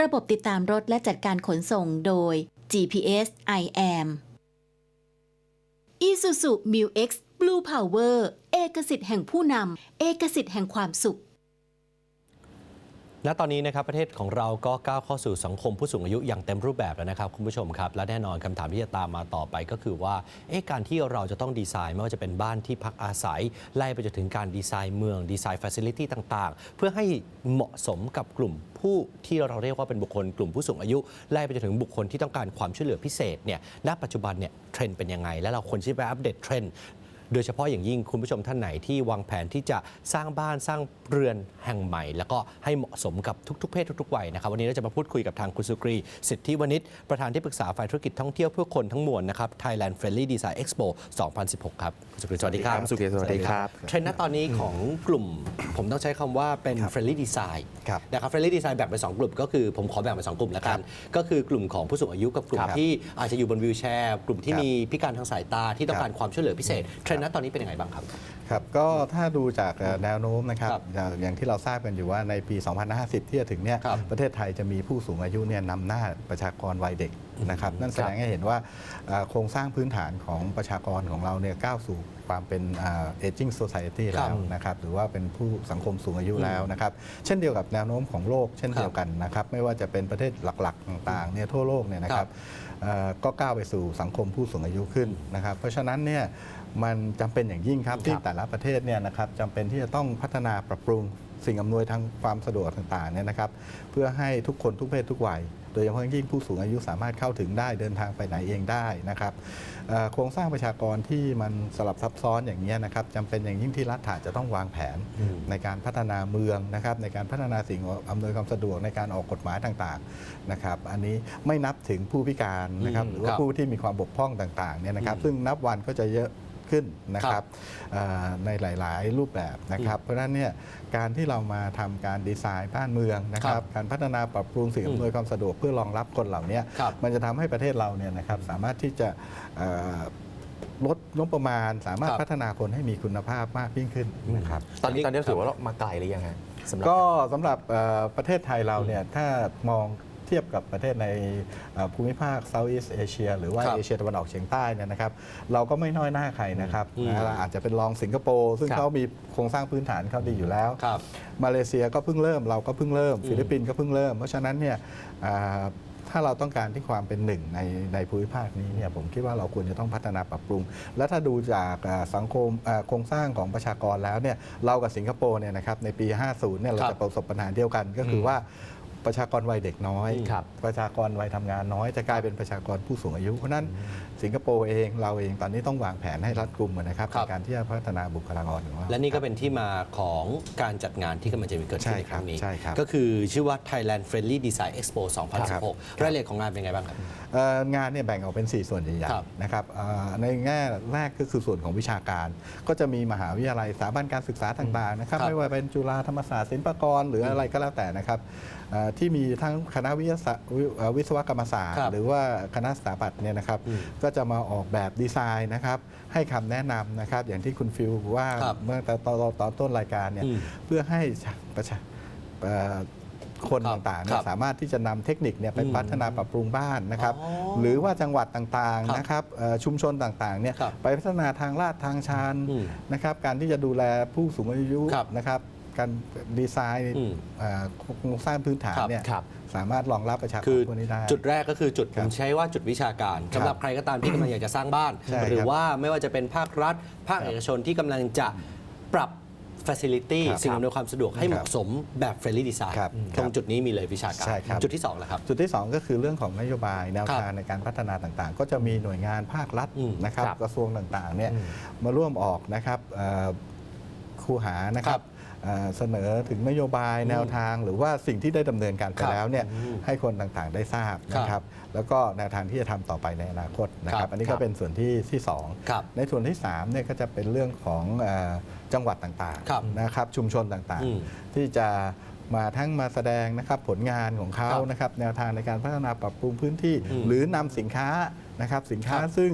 ระบบติดตามรถและจัดการขนส่งโดย GPS I am Isuzu Mu X Blue Power เอกสิทธิ์แห่งผู้นำ เอกสิทธิ์แห่งความสุข ณตอนนี้นะครับประเทศของเราก็ก้าวเข้าสู่สังคมผู้สูงอายุอย่างเต็มรูปแบบแล้วนะครับคุณผู้ชมครับและแน่นอนคำถามที่จะตามมาต่อไปก็คือว่าเอ๊ะการที่เราจะต้องดีไซน์ไม่ว่าจะเป็นบ้านที่พักอาศัย ไล่ไปจนถึงการดีไซน์เมืองดีไซน์ฟัซิลิตี้ต่างๆ เพื่อให้เหมาะสมกับกลุ่มผู้ที่เราเรียกว่าเป็นบุคคลกลุ่มผู้สูงอายุ ไล่ไปจนถึงบุคคลที่ต้องการความช่วยเหลือพิเศษเนี่ยณปัจจุบันเนี่ยเทรนด์เป็นยังไง และเราควรที่จะไปอัปเดตเทรนด์ โดยเฉพาะอย่างยิ่งคุณผู้ชมท่านไหนที่วางแผนที่จะสร้างบ้านสร้างเรือนแห่งใหม่ แล้วก็ให้เหมาะสมกับทุกๆเพศทุกๆวัยนะครับวันนี้เราจะมาพูดคุยกับทางคุณสุกรี สิทธิวณิชประธานที่ปรึกษาฝ่ายธุรกิจท่องเที่ยวเพื่อคนทั้งมวลนะครับ Thailand Friendly Design Expo 2016 ครับคุณสุกรีสวัสดีครับสุกรีสวัสดีครับเทรนด์ณตอนนี้ของกลุ่มผมต้องใช้คำว่าเป็น friendly design ครับนะครับ friendly design แบ่งเป็นสองกลุ่ม ก็คือผมขอแบ่งเป็นสองกลุ่มแล้วกันก็คือกลุ่มของผู้สูงอายุกับกลุ่มครับที่อาจจะอยู่บนวีลแชร์ กลุ่มที่ครับมีพิการทางสายตาที่ต้องครับการความช่วยเหลือพิเศษเทรนด์ณตอนนี้เป็นยังไงบ้างครับ ครับก็ถ้าดูจากเอ่อแนวโน้มนะครับครับอย่างอย่างที่เราทราบกันอยู่ว่าในปี 2050 ที่จะถึงเนี่ยครับประเทศไทยจะมีผู้สูงอายุเนี่ยนำหน้าประชากรวัยเด็กนะครับนั่นแสดงให้เห็นว่าเอ่อโครงสร้างพื้นฐานของประชากรของเราเนี่ยก้าวสู่ความเป็นเอจิ้งโซซ i ตี้ครับแล้วนะครับหรือว่าเป็นผู้สังคมสูงอายุแล้วนะครับเช่นเดียวกับแนวโน้มของโลกเช่นเดียวกันนะครับไม่ว่าจะเป็นประเทศหลักๆ ต่างๆเนี่ยทั่วโลกเนี่ยนะคครัรับบเอ่อก็ก้าวไปสู่สังคมผู้สูงอายุขึ้นนะครับเพราะฉะนั้นเนี่ย มันจำเป็นอย่างยิ่งครับ ที่แต่ละประเทศเนี่ยนะครับจำเป็นที่จะต้องพัฒนาปรับปรุงสิ่งอำนวยทางความสะดวกต่างๆเนี่ยนะครับเพื่อให้ทุกคนทุกเพศทุกวัย โดยเฉพาะอย่างยิ่งผู้สูงอายุสามารถเข้าถึงได้เดินทางไปไหนเองได้นะครับเอ่อโครงสร้างประชากรที่มันสลับซับซ้อนอย่างนี้ยนะครับจำเป็นอย่างยิ่งที่รัฐอาจจะต้องวางแผนอืมในการพัฒนาเมืองนะครับในการพัฒนาสิ่งอำนวยความสะดวกในการออกกฎหมายต่างๆนะครับอันนี้ไม่นับถึงผู้พิการนะครับอืมหรือว่าครับผู้ที่มีความบกพร่องต่างๆเนี่ยนะครับอืมซึ่งนับวันก็จะเยอะ ขึ้นนะคครัรับบเอ่อในหลาย ๆ รูปแบบนะครับ เพราะฉะนั้นเนี่ยการที่เรามาทำการดีไซน์บ้านเมืองนะคครัรับบการพัฒนาปรับปรุงสิ่งอืมอำนวยความสะดวกเพื่อรองรับคนเหล่านี้ครับมันจะทำให้ประเทศเราเนี่ยนะครับสามารถที่จะเอ่อลดงบประมาณสามารถครับพัฒนาคนให้มีคุณภาพมากยิ่งขึ้นนะครับตอนนี้ตอนนี้ถือว่าเรามาไกลหรือยังฮะสำหรับก็สำหรับเอ่อประเทศไทยเราเนี่ยถ้ามอง เทียบกับประเทศในเอ่อภูมิภาค Southeast Asia หรือว่าครับเอเชียตะวันออกเฉียงใต้เนี่ยนะครับเราก็ไม่น้อยหน้าใครนะครับอืมนะเราอาจจะเป็นรองสิงคโปร์ซึ่งครับเขามีโครงสร้างพื้นฐานเขาดีอยู่แล้วครับมาเลเซียก็เพิ่งเริ่มเราก็เพิ่งเริ่มอืมฟิลิปปินส์ก็เพิ่งเริ่ม เพราะฉะนั้นเนี่ยอ่าถ้าเราต้องการที่ความเป็นหนึ่งในในภูมิภาคนี้เนี่ยผมคิดว่าเราควรจะต้องพัฒนาปรับปรุง และถ้าดูจากอ่าสังคมอ่าโครงสร้างของประชากรแล้วเนี่ยเรากับสิงคโปร์เนี่ยนะครับในปี 50เนี่ยเราครับจะประสบปัญหาเดียวกันก็คือว่า ประชากรวัยเด็กน้อย ครับประชากรวัยทำงานน้อย จะกลายเป็นประชากรผู้สูงอายุ เพราะฉะนั้นสิงคโปร์เองเราเองตอนนี้ต้องวางแผนให้รัดกุมนะครับครัในบการที่จะพัฒนาบุคลากรของเรา และนี่ก็เป็นที่มาของการจัดงานที่กำลังจะมีเกิดขึ้นใช่ในครั้งนี้ครับใช่ครับก็คือชื่อว่า Thailand Friendly Design Expo ครับ 2016 รายละเอียดของงานเป็นไงบ้างครับ เอ่องานเนี่ยแบ่งออกเป็น 4 ส่วนใหญ่ครับๆนะครับเอ่อในแง่แรกก็คือส่วนของวิชาการ ก็จะมีมหาวิทยาลัยสถาบันการศึกษาต่างๆนะครับครับไม่ว่าเป็นจุฬาธรรมศาสตร์ศิลปากรหรืออะไรก็แล้วแต่นะครับเอ่อที่มีทั้งคณะวิทยาศาสตร์วิเอ่อวิศวกรรมศาสตร์ครับหรือว่าคณะสถาปัตย์เนี่ยนะครับอืมก็จะมาออกแบบดีไซน์นะครับให้คำแนะนำนะครับอย่างที่คุณฟิลว่าครับเมื่อตอนตอนตอนต้นรายการเนี่ยอืมเพื่อให้ประชาเอ่อคนครับต่างๆเนี่ครัยบสามารถที่จะนำเทคนิคเนี่ยไปอืมพัฒนาปรับปรุงบ้านนะครับอ๋อหรือว่าจังหวัดต่างครับๆนะครับเอ่อชุมชนต่างๆเนี่ยครับไปพัฒนาทางลาดทางชันอืมนะครับ การที่จะดูแลผู้สูงอายุครับนะครับ การดีไซน์อืมเอ่อโครงสร้างพื้นฐานครับเนี่ยครับ สามารถรองรับประชากรคือพวกนี้ได้ จุดแรกก็คือจุดคผรับมใช้ว่าจุดวิชาการครับสำหรับใครก็ตามที่กำลังอยากจะสร้างบ้าน ใช่ครับหรือว่าไม่ว่าจะเป็นภาครัฐ ภาคครับเอกชนที่กำลังจะปรับ Facility ครับสิ่งอำนวยความสะดวกให้เหมาะสมแบบ Friendly Design ครับตรงจุดนี้มีเลยวิชาการ ใช่ครับ จุดที่2แหละครับ จุดที่ 2 ก็คือเรื่องของนโยบายแนวครับทางในการพัฒนาต่างๆ ก็จะมีหน่วยงานภาครัฐอืมนะครับครับกระทรวงต่างๆเนี่ยอืมมาร่วมออกนะครับเอ่อคูหานะคครัรับบ เอ่อเสนอถึงนโยบายอืมแนวทางหรือว่าสิ่งที่ได้ดำเนินการไปครับแล้วเนี่ยอืมให้คนต่างๆได้ทราบนะคครัรับบแล้วก็แนวทางที่จะทำต่อไปในอนาคตนะคครัรับบอันนี้ครัก็บเป็นส่วนที่ที่สองครับในส่วนที่3เนี่ยก็จะเป็นเรื่องของเอ่อจังหวัดต่างครับๆนะครับชุมชนต่างอืมๆที่จะมาทั้งมาแสดงนะครับผลงานของเขาครับนะครับแนวทางในการพัฒนาปรับปรุงพื้นที่อืมหรือนำสินค้า นะครับสินค้าครับซึ่ง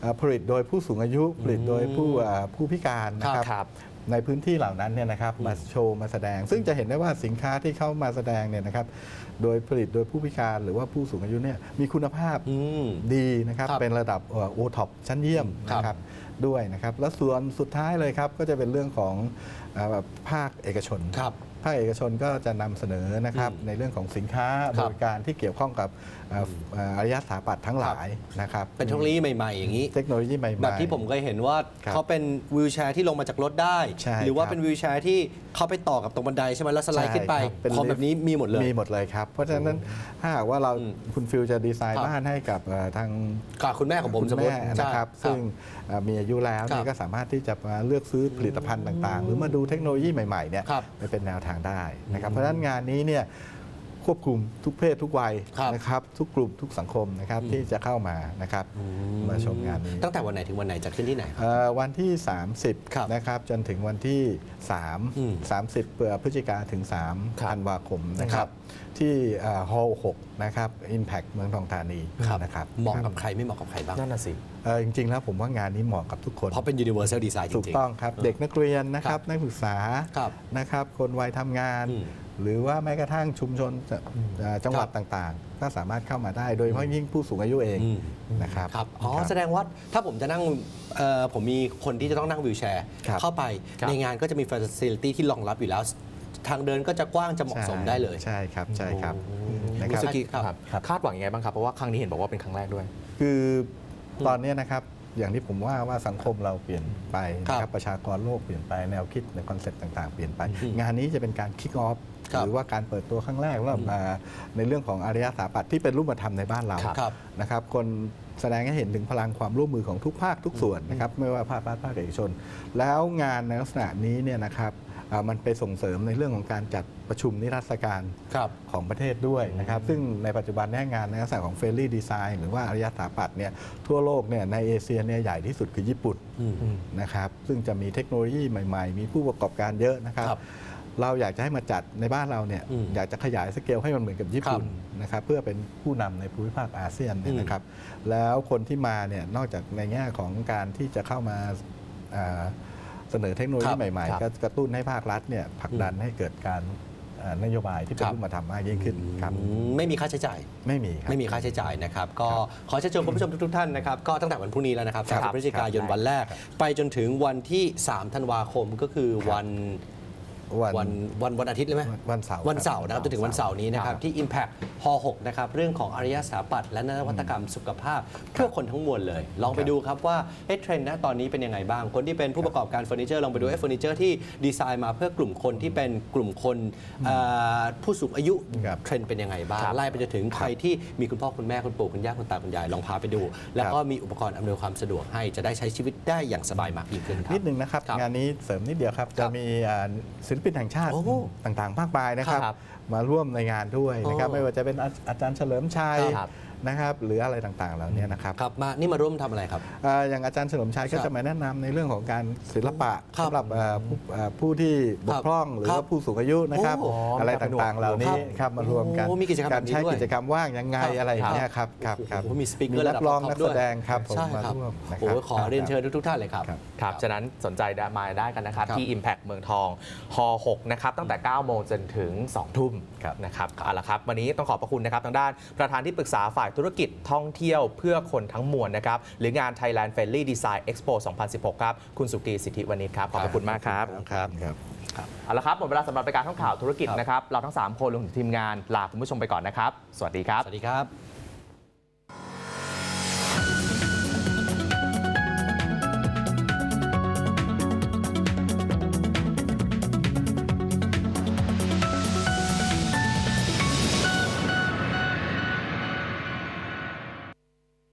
เอ่อผลิตโดยผู้สูงอายุ ผลิตโดยผู้เอ่อผู้พิการนะครับครับในพื้นที่เหล่านั้นเนี่ยนะครับมาโชว์มาแสดง ซึ่งจะเห็นได้ว่าสินค้าที่เข้ามาแสดงเนี่ยนะครับโดยผลิตโดยผู้พิการหรือว่าผู้สูงอายุเนี่ยมีคุณภาพอืมดีนะครับครับเป็นระดับโอท็อปชั้นเยี่ยมครับนะครับด้วยนะครับ แล้วส่วนสุดท้ายเลยครับก็จะเป็นเรื่องของเออภาคเอกชนครับภาคเอกชนก็จะนำเสนอนะครับอืมในเรื่องของสินค้าครับบริการที่เกี่ยวข้องกับเอ่อเอ่ออารยสถาปัตย์ทั้งหลายนะครับ เป็นเทคโนโลยีใหม่ ๆ อย่างนี้ เทคโนโลยีใหม่ๆแบบที่ผมเคยเห็นว่าครับเขาเป็นวิวแชร์ที่ลงมาจากรถได้ใช่หรือว่าครับเป็นวิวแชร์ที่เขาไปต่อกับตรงบันไดใช่ไหมแล้วสไลด์ขึ้นไปใช่ครับเป็นพร้อมแบบนี้มีหมดเลยมีหมดเลยครับเพราะฉะนั้นถ้าหากว่าเราอืมคุณฟิลจะดีไซน์ครับบ้านให้กับเอ่อทางกับคุณแม่ของผมคุณสมมติแม่ใช่นะครับซึ่งเอ่อมีอายุแล้วครันี่บก็สามารถที่จะมาเลือกซื้อผลิตภัณฑ์ต่าง ๆ หรือมาดูเทคโนโลยีใหม่ๆเนี่ยครับไปเป็นแนวทางได้นะครับเพราะฉะนั้นงานนี้เนี่ย ควบคุมทุกเพศทุกวัยครับนะครับ ทุกกลุ่มทุกสังคมนะครับที่จะเข้ามานะครับมาชมงานนี้ตั้งแต่วันไหนถึงวันไหนจัดขึ้นที่ไหนครับ เอ่อวันที่ ครับ30นะครับจนถึงวันที่ อืม3 30เอ่อพฤศจิกาถึง3ครับธันวาคมนะครับที่ฮอลล์6นะครับ Impact เมืองทองธานีนะครับเหมาะคกัรับบใครไม่เหมาะกับใครบ้างนั่นน่ะสิ เอ่อจริงๆแล้วผมว่างานนี้เหมาะกับทุกคน เพราะเป็น universal design จถูกริง ต้องครับ เด็กนักเรียนนะครับนักศึกษาครับนะครับคนวัยทำงาน อืม หรือว่าแม้กระทั่งชุมชนจะเอ่อจังหวัดต่างๆ ก็สามารถเข้ามาได้ โดยเฉพาะยิ่งผู้สูงอายุเองอืมนะครับครับอ๋อครับแสดงว่าถ้าผมจะนั่งเอ่อผมมีคนที่จะต้องนั่งวิวแชร์ครับเข้าไปครับในงานก็จะมี facility ที่รองรับอยู่แล้ว ทางเดินก็จะกว้างจะเหมาะสมได้เลยใช่ครับใช่ครับนะคุคณรับสุกิครับครับคาดหวังยังไงบ้างครับเพราะว่าครั้งนี้เห็นบอกว่าเป็นครั้งแรกด้วย คือตอนนี้นะครับ อย่างที่ผมว่าว่าสังคมเราเปลี่ยนไปนะคครัรับบประชากรโลกเปลี่ยนไปแนวคิดในคอนเซ็ปต์ต่าง ๆ เปลี่ยนไปอืมงานนี้จะเป็นการคิกออฟครับหรือว่าการเปิดตัวครั้งแรกว่ามาในเรื่องของอารยสถาปัตย์ที่เป็นรูปธรรมในบ้านเราครับนะครับ คนแสดงให้เห็นถึงพลังความร่วมมือของทุกภาคทุกส่วนนะครับไม่ว่าภาครัฐภาคเอกชน แล้วงานในลักษณะนี้เนี่ยนะครับอ่า มันไปส่งเสริมในเรื่องของการจัดประชุมนิทรรศการครับของประเทศด้วยนะครับ ซึ่งในปัจจุบันเนี้งานในลักษณะของเฟรนลี่ดีไซน์หรือว่าอารยสถาปัตย์เนี่ยทั่วโลกเนี่ยในเอเชียเนี่ยใหญ่ที่สุดคือญี่ปุ่นอืมนะครับซึ่งจะมีเทคโนโลยีใหม่ๆ มีผู้ประกอบการเยอะนะครับครับเราอยากจะให้มาจัดในบ้านเราเนี่ยอืมอยากจะขยายสเกลให้มันเหมือนกับญี่ปุ่นนะครับเพื่อเป็นผู้นำในภูมิภาคอาเซียนเนี่ยอืมนะครับ แล้วคนที่มาเนี่ยนอกจากในแง่ของการที่จะเข้ามาอ่าเสนอเทคโนโลครัยีบใหม่ครับๆก็กระตุ้นให้ภาครัฐเนี่ยผลักดันให้เกิดการอ่านโยบายที่เป็นครับรูปธรรมมากยิ่งขึ้นครับอืมไม่มีค่าใช้จ่ายไม่มีครับไม่มีค่าใช้จ่ายนะครับก็ขอเชิญชวนคุณผู้ชมทุกๆท่านนะครับก็ตั้งแต่วันพรุ่งนี้แล้วนะครับครับ30พฤศจิกายนครับวันแรก ไปจนถึงวันที่ 3 ธันวาคมก็คือวัน วันวันวันวันอาทิตย์เลยไหมวันเสาร์วันเสาร์นะครับจนถึงวันเสาร์นี้นะครับ ที่ Impact ฮ6นะครับ เรื่องของอารยสถาปัตย์และนวัตกรรมสุขภาพ เพื่อคนทั้งมวลเลย ลองไปดูครับว่าเอ๊ะเทรนด์นะตอนนี้เป็นยังไงบ้าง คนที่เป็นผู้ประกอบการเฟอร์นิเจอร์ลองไปดูเอ๊ะเฟอร์นิเจอร์ที่ดีไซน์มาเพื่อกลุ่มคนที่เป็นกลุ่มคนเอ่อผู้สูงอายุครับเทรนด์เป็นยังไงบ้างครับไล่ไปจนถึงใครที่มีคุณพ่อคุณแม่คุณปู่คุณย่าคุณตาคุณยายลองพาไปดู แล้วก็มีอุปกรณ์อำนวยความสะดวกให้จะได้ใช้ชีวิตได้อย่างสบายมากยิ่งขึ้นครับนิดนึงนะครับครับงานนี้เสริมนิดเดียวครับครัจะบมีอ่าศิลปินแห่งชาติโอ้ต่างๆมากมายนะครับครับ มาร่วมในงานด้วยนะครับโอ้ไม่ว่าจะเป็นอาอาจารย์เฉลิมชัยครับ นะครับหรืออะไรต่างๆเหล่านี้นะครับครับมานี่มาร่วมทำอะไรครับอ่าอย่างอาจารย์เฉลิมชัยก็ครับจะมาแนะนำในเรื่องของการศิลปะครับสำหรับอ่าผู้อ่าผู้ที่บกพร่องหรือครับว่าผู้สูงอายุนะครับ โอ้อะไรต่างๆเหล่านี้ครับครับมารวมกันโอ้มีกิจกรรมการใช้แบบนี้ด้วยกิจกรรมว่างยังไงครับอะไรอย่างเงี้ยครับครับครับโอ้โหมีสปีกเกอมีร์นัระดับร้องท็อปนักด้แสวย ดงครับผมใช่มาครับร่วมนะคโอ้รับโหขอเรียนเชิญทุกๆท่านเลยครับ ครับ ครับ ฉะนั้นสนใจมาได้กันนะครับ ครับ ที่ Impact เมืองทองฮ6นะครับ ตั้งแต่ 9 โมงจนถึง 2 ทุ่มครับนะครับเอาละครับ วันนี้ต้องขอบพระคุณนะครับ ทางด้านประธานที่ปรึกษาฝ่ายธุรกิจท่องเที่ยวเพื่อคนทั้งมวลนะครับ หรืองาน Thailand Friendly Design Expo 2016 ครับ คุณสุกีสิทธิวณิชครับ ขอบพระคุณมากครับ ครับครับเอาละครับ หมดเวลาสำหรับรายการท่องข่าวธุรกิจครับนะครับ เราทั้ง 3 คนรวมถึงทีมงานลาคุณผู้ชมไปก่อนนะครับ สวัสดีครับ สวัสดีครับ